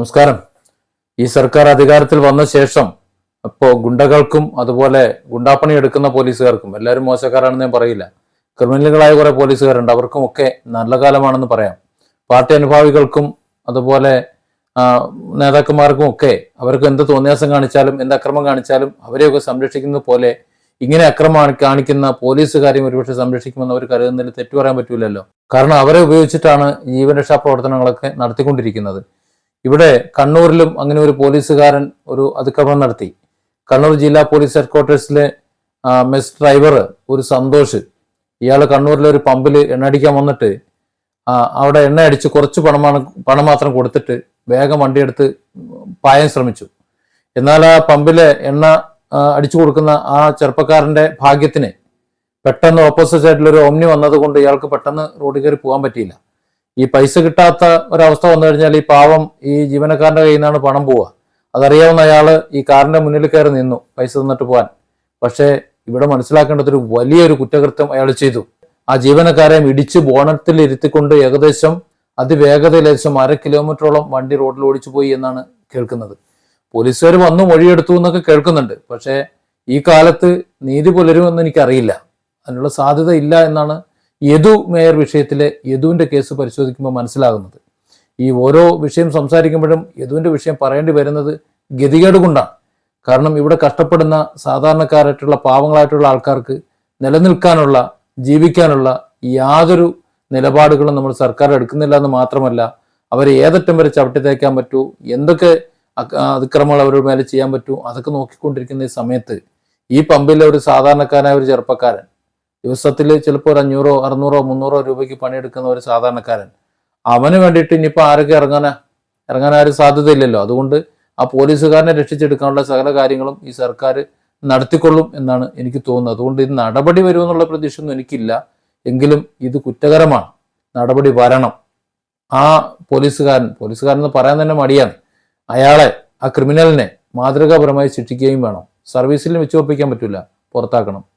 നമസ്കാരം. ഈ സർക്കാർ അധികാരത്തിൽ വന്ന ശേഷം അപ്പോൾ ഗുണ്ടകൾക്കും അതുപോലെ ഗുണ്ടാപ്പണി എടുക്കുന്ന പോലീസുകാർക്കും എല്ലാവരും മോശക്കാരാണെന്ന് ഞാൻ പറയില്ല ക്രിമിനലുകളായ കുറെ പോലീസുകാരുണ്ട് അവർക്കും ഒക്കെ നല്ല കാലമാണെന്ന് പറയാം. പാർട്ടി അനുഭാവികൾക്കും അതുപോലെ നേതാക്കന്മാർക്കും ഒക്കെ അവർക്ക് എന്ത് തോന്നിയാസം കാണിച്ചാലും എന്ത് അക്രമം കാണിച്ചാലും അവരെയൊക്കെ സംരക്ഷിക്കുന്ന പോലെ ഇങ്ങനെ അക്രമം കാണിക്കുന്ന പോലീസുകാരെയും ഒരുപക്ഷെ സംരക്ഷിക്കുമെന്ന് അവർ കരുതുന്നതിൽ തെറ്റു പറയാൻ പറ്റില്ലല്ലോ കാരണം അവരെ ഉപയോഗിച്ചിട്ടാണ് ജീവരക്ഷാ പ്രവർത്തനങ്ങളൊക്കെ നടത്തിക്കൊണ്ടിരിക്കുന്നത്. ഇവിടെ കണ്ണൂരിലും അങ്ങനെ ഒരു പോലീസുകാരൻ ഒരു അതിക്രമം നടത്തി. കണ്ണൂർ ജില്ലാ പോലീസ് ഹെഡ്ക്വാർട്ടേഴ്സിലെ മെസ് ഡ്രൈവർ ഒരു സന്തോഷ് ഇയാൾ കണ്ണൂരിലെ ഒരു പമ്പിൽ എണ്ണ അടിക്കാൻ വന്നിട്ട് അവിടെ എണ്ണ അടിച്ച് കുറച്ച് പണമാണ് പണം മാത്രം കൊടുത്തിട്ട് വേഗം വണ്ടിയെടുത്ത് പായാൻ ശ്രമിച്ചു. എന്നാൽ ആ പമ്പിലെ എണ്ണ അടിച്ചു കൊടുക്കുന്ന ആ ചെറുപ്പക്കാരന്റെ ഭാഗ്യത്തിന് പെട്ടെന്ന് ഓപ്പോസിറ്റ് സൈഡിൽ ഒരു വന്നതുകൊണ്ട് ഇയാൾക്ക് പെട്ടെന്ന് റോഡിൽ കയറി പോകാൻ പറ്റിയില്ല. ഈ പൈസ കിട്ടാത്ത ഒരവസ്ഥ വന്നു കഴിഞ്ഞാൽ ഈ പാവം ഈ ജീവനക്കാരന്റെ കയ്യിൽ നിന്നാണ് പണം പോവുക. അതറിയാവുന്ന അയാൾ ഈ കാറിന്റെ മുന്നിൽ കയറി നിന്നു പൈസ തന്നിട്ട് പോവാൻ. പക്ഷേ ഇവിടെ മനസ്സിലാക്കേണ്ടത് ഒരു വലിയൊരു കുറ്റകൃത്യം അയാൾ ചെയ്തു. ആ ജീവനക്കാരെ ഇടിച്ച് ബോണറ്റിൽ ഇരുത്തിക്കൊണ്ട് ഏകദേശം അതിവേഗതയിൽ ഏകദേശം അര കിലോമീറ്ററോളം വണ്ടി റോഡിൽ ഓടിച്ചു പോയി എന്നാണ് കേൾക്കുന്നത്. പോലീസുകാർ വന്നു മൊഴിയെടുത്തു എന്നൊക്കെ കേൾക്കുന്നുണ്ട്. പക്ഷേ ഈ കാലത്ത് നീതി പുലരുമെന്ന് എനിക്കറിയില്ല. അതിനുള്ള സാധ്യത ഇല്ല എന്നാണ് യദു മേയർ വിഷയത്തിലെ യദുവിന്റെ കേസ് പരിശോധിക്കുമ്പോൾ മനസ്സിലാകുന്നത്. ഈ ഓരോ വിഷയം സംസാരിക്കുമ്പോഴും യദുവിന്റെ വിഷയം പറയേണ്ടി വരുന്നത് ഗതികേട് കൊണ്ടാണ്. കാരണം ഇവിടെ കഷ്ടപ്പെടുന്ന സാധാരണക്കാരായിട്ടുള്ള പാവങ്ങളായിട്ടുള്ള ആൾക്കാർക്ക് നിലനിൽക്കാനുള്ള ജീവിക്കാനുള്ള യാതൊരു നിലപാടുകളും നമ്മൾ സർക്കാർ എടുക്കുന്നില്ല എന്ന് മാത്രമല്ല അവരെ ഏതറ്റം വരെ ചവിട്ടി തേക്കാൻ പറ്റൂ എന്തൊക്കെ അതിക്രമങ്ങൾ അവരുടെ മേലെ ചെയ്യാൻ പറ്റൂ അതൊക്കെ നോക്കിക്കൊണ്ടിരിക്കുന്ന ഈ സമയത്ത് ഈ പമ്പിലെ ഒരു സാധാരണക്കാരനായ ഒരു ചെറുപ്പക്കാരൻ ദിവസത്തിൽ ചിലപ്പോൾ ഒരു അഞ്ഞൂറോ അറുന്നൂറോ മുന്നൂറോ രൂപയ്ക്ക് പണിയെടുക്കുന്ന ഒരു സാധാരണക്കാരൻ. അവന് വേണ്ടിയിട്ട് ഇനിയിപ്പോൾ ആരൊക്കെ ഇറങ്ങാനാ ഇറങ്ങാൻ ആരും സാധ്യതയില്ലല്ലോ. അതുകൊണ്ട് ആ പോലീസുകാരനെ രക്ഷിച്ചെടുക്കാനുള്ള സകല കാര്യങ്ങളും ഈ സർക്കാർ നടത്തിക്കൊള്ളും എന്നാണ് എനിക്ക് തോന്നുന്നത്. അതുകൊണ്ട് ഇത് നടപടി വരുമെന്നുള്ള പ്രതീക്ഷയൊന്നും എനിക്കില്ല. എങ്കിലും ഇത് കുറ്റകരമാണ്. നടപടി വരണം. ആ പോലീസുകാരൻ പോലീസുകാരൻ എന്ന് പറയാൻ തന്നെ മടിയാണ്. അയാളെ ആ ക്രിമിനലിനെ മാതൃകാപരമായി ശിക്ഷിക്കുകയും വേണം. സർവീസിൽ വെച്ച് ഒപ്പിക്കാൻ പറ്റില്ല പുറത്താക്കണം.